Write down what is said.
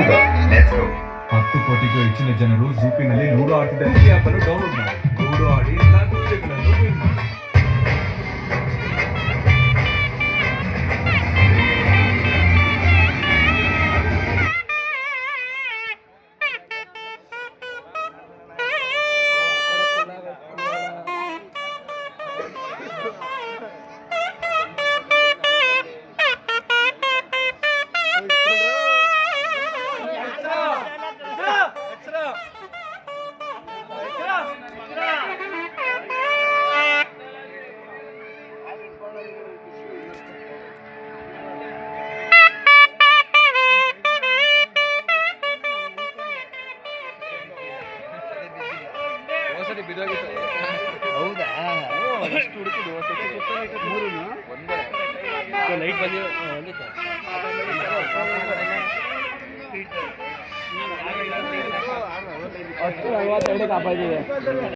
ಹತ್ತು ಕೋಟಿಗೂ ಹೆಚ್ಚಿನ ಜನರು ಜೂಪಿನಲ್ಲಿ ಲೂಡೋ ಆಡ್ತಿದ್ದಾರೆ ಆಪನ್ನು ಡೌನ್ಲೋಡ್ ಮಾಡಿ ಲೂಡೋ ಆಡಿ ಬಿದ್ದೋಗಿತ್ತು ಹೌದಾ ಎಷ್ಟು ಹುಡುಕಿದ್ದು ಒಂದ್ಸತಿ ಮೂರು ಒಂದೇ ಲೈಟ್ ಬಂದಿ